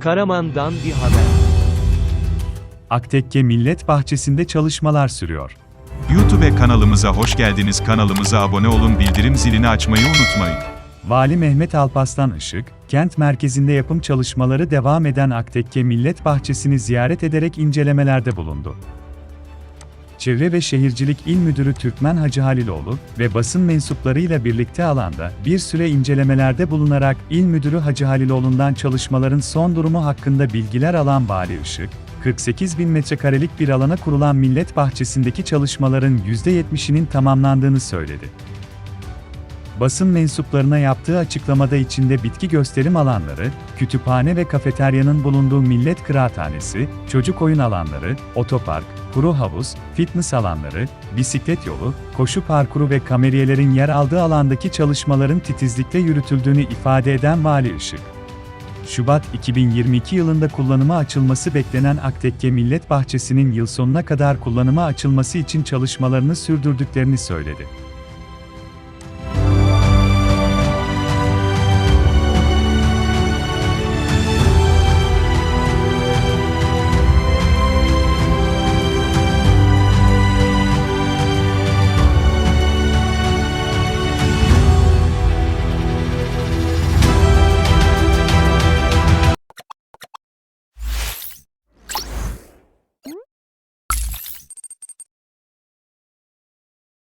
Karaman'dan bir haber. Aktekke Millet Bahçesi'nde çalışmalar sürüyor. YouTube kanalımıza hoş geldiniz. Kanalımıza abone olun, bildirim zilini açmayı unutmayın. Vali Mehmet Alpaslan Işık, kent merkezinde yapım çalışmaları devam eden Aktekke Millet Bahçesi'ni ziyaret ederek incelemelerde bulundu. Çevre ve Şehircilik İl Müdürü Türkmen Hacı Haliloğlu ve basın mensuplarıyla birlikte alanda bir süre incelemelerde bulunarak İl Müdürü Hacı Haliloğlu'ndan çalışmaların son durumu hakkında bilgiler alan Vali Işık, 48 bin metrekarelik bir alana kurulan millet bahçesindeki çalışmaların %70'inin tamamlandığını söyledi. Basın mensuplarına yaptığı açıklamada içinde bitki gösterim alanları, kütüphane ve kafeteryanın bulunduğu millet kıraathanesi, çocuk oyun alanları, otopark, kuru havuz, fitness alanları, bisiklet yolu, koşu parkuru ve kameriyelerin yer aldığı alandaki çalışmaların titizlikle yürütüldüğünü ifade eden Vali Işık. Şubat 2022 yılında kullanıma açılması beklenen Aktekke Millet Bahçesi'nin yıl sonuna kadar kullanıma açılması için çalışmalarını sürdürdüklerini söyledi.